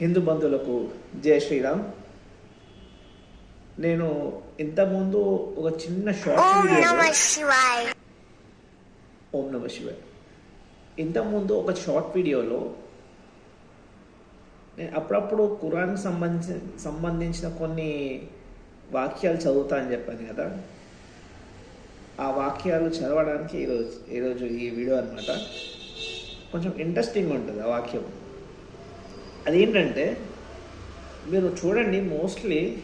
హిందూ బంధువులకు జై శ్రీరామ్. నేను ఇంతకుముందు ఒక చిన్న షార్ట్ ఓం వీడియో నమ శివాయ. ఓం నమ శివాయ. ఇంతకుముందు ఒక షార్ట్ వీడియోలో నేను అప్పుడప్పుడు ఖురాన్కి సంబంధించి సంబంధించిన కొన్ని వాక్యాలు చదువుతా అని చెప్పాను కదా. ఆ వాక్యాలు చదవడానికి ఈరోజు ఈరోజు ఈ వీడియో అనమాట కొంచెం ఇంట్రెస్టింగ్ ఉంటుంది ఆ వాక్యం. అదేంటంటే మీరు చూడండి మోస్ట్లీ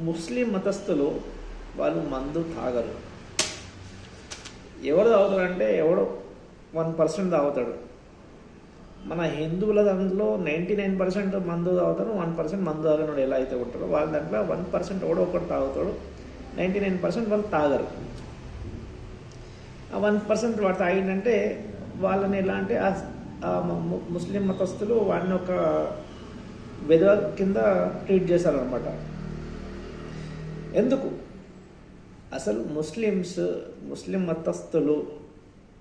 ముస్లిం మతస్థులు వాళ్ళు మందు తాగరు. ఎవరు తాగుతారంటే ఎవడో వన్ పర్సెంట్ తాగుతాడు. మన హిందువుల దాంట్లో నైంటీ నైన్ పర్సెంట్ మందు తాగుతారు వన్ పర్సెంట్ మందు తాగనోడు ఎలా అయితే ఉంటారో వాళ్ళ దాంట్లో వన్ పర్సెంట్ ఎవడో ఒకటి తాగుతాడు నైంటీ నైన్ పర్సెంట్ వాళ్ళు తాగరు. ఆ వన్ పర్సెంట్ వాడు తాగిందంటే వాళ్ళని ఎలా అంటే ఆ- ముస్లిం మతస్థులు వాడిని ఒక విధవ కింద ట్రీట్ చేశారనమాట ఎందుకు? అసలు ముస్లిమ్స్ ముస్లిం మతస్థులు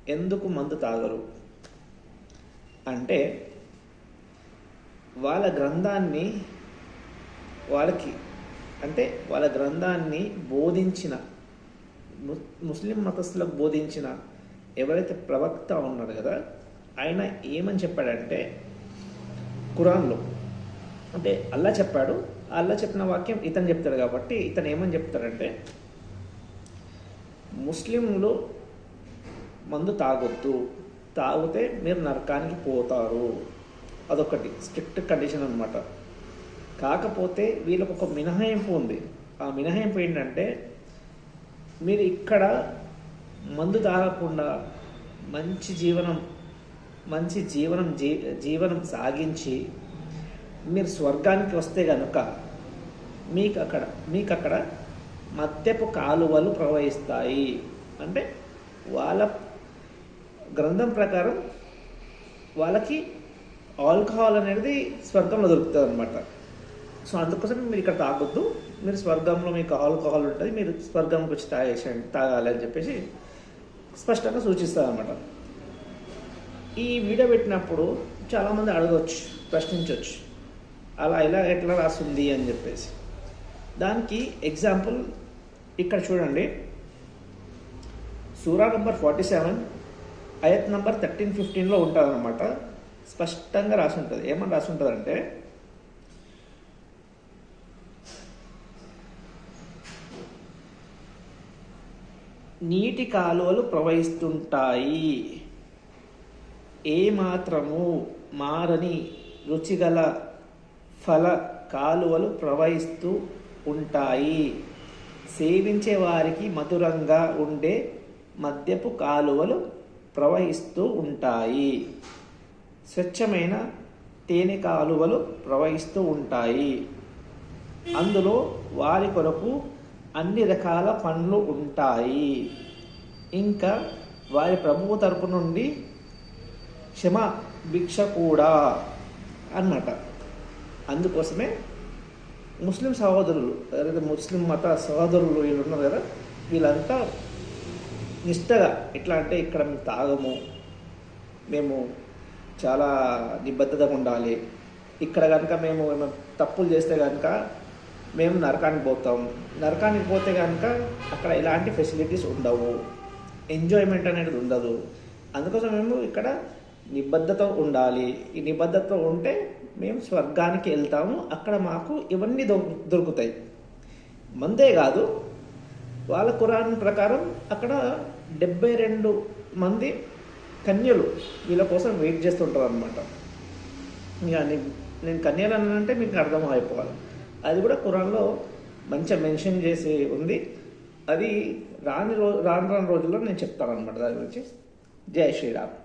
ఎందుకు మందు తాగరు? అంటే వాళ్ళ గ్రంథాన్ని వాళ్ళకి అంటే వాళ్ళ గ్రంథాన్ని బోధించిన ము- ముస్లిం మతస్థులకు బోధించిన ఎవరైతే ప్రవక్త ఉన్నాడు కదా ఆయన ఏమని చెప్పాడంటే కురాన్లో అంటే అల్లా చెప్పాడు అల్లా చెప్పిన వాక్యం ఇతను చెప్తాడు కాబట్టి ఇతను ఏమని చెప్తాడంటే ముస్లింలు మందు తాగొద్దు తాగితే మీరు నరకానికి పోతారు. అదొకటి స్ట్రిక్ట్ కండిషన్ అనమాట కాకపోతే వీళ్ళకు ఒక మినహాయింపు ఉంది. ఆ మినహాయింపు ఏంటంటే మీరు ఇక్కడ మందు తాగకుండా మంచి జీవనం మంచి జీవనం జీ జీవనం సాగించి మీరు స్వర్గానికి వస్తే కనుక మీకు అక్కడ మీకు అక్కడ మద్యపు కాలువలు ప్రవహిస్తాయి. అంటే వాళ్ళ గ్రంథం ప్రకారం వాళ్ళకి ఆల్కహాల్ అనేది స్వర్గంలో దొరుకుతుంది అనమాట సో అందుకోసం మీరు ఇక్కడ తాగొద్దు. మీరు స్వర్గంలో మీకు ఆల్కహాల్ ఉంటుంది. మీరు స్వర్గంకి వచ్చి తాగేసి తాగాలి అని చెప్పేసి స్పష్టంగా సూచిస్తారు అనమాట ఈ వీడియో పెట్టినప్పుడు చాలామంది అడగవచ్చు ప్రశ్నించవచ్చు అలా ఇలా ఎట్లా రాస్తుంది అని చెప్పేసి. దానికి ఎగ్జాంపుల్ ఇక్కడ చూడండి. సూరా నంబర్ ఫార్టీ సెవెన్ అయత్ నంబర్ థర్టీన్ ఫిఫ్టీన్లో ఉంటుందన్నమాట. స్పష్టంగా రాసి ఉంటుంది ఏమని రాసి ఉంటుందంటే నీటి కాలువలు ప్రవహిస్తుంటాయి. ఏమాత్రము మారని రుచిగల ఫల కాలువలు ప్రవహిస్తూ ఉంటాయి. సేవించే వారికి మధురంగా ఉండే మద్యపు కాలువలు ప్రవహిస్తూ ఉంటాయి. స్వచ్ఛమైన తేనె కాలువలు ప్రవహిస్తూ ఉంటాయి. అందులో వారి కొరకు అన్ని రకాల పండ్లు ఉంటాయి. ఇంకా వారి ప్రభువు తరపు నుండి క్షమ భిక్ష కూడా అన్నమాట అందుకోసమే ముస్లిం సహోదరులు లేదా ముస్లిం మత సహోదరులు వీళ్ళు ఉన్నారు కదా వీళ్ళంతా నిష్టగా ఎట్లా అంటే ఇక్కడ మేము తాగము మేము చాలా నిబద్ధతగా ఉండాలి ఇక్కడ కనుక మేము ఏమైనా తప్పులు చేస్తే కనుక మేము నరకానికి పోతాం నరకానికి పోతే కనుక అక్కడ ఎలాంటి ఫెసిలిటీస్ ఉండవు ఎంజాయ్మెంట్ అనేది ఉండదు. అందుకోసం మేము ఇక్కడ నిబద్ధత ఉండాలి. ఈ నిబద్ధత ఉంటే మేము స్వర్గానికి వెళ్తాము. అక్కడ మాకు ఇవన్నీ దొరుకుతాయి. మందే కాదు వాళ్ళ కురాన్ ప్రకారం అక్కడ డెబ్బై రెండు మంది కన్యలు వీళ్ళ కోసం వెయిట్ చేస్తుంటారు అనమాట ఇక నేను కన్యలు అనంటే మీకు అర్థం అయిపోవాలి అది కూడా ఖురాన్లో మంచిగా మెన్షన్ చేసి ఉంది. అది రాని రో రాను రాని రోజుల్లో నేను చెప్తాను అనమాట దాని గురించి. జై శ్రీరామ్.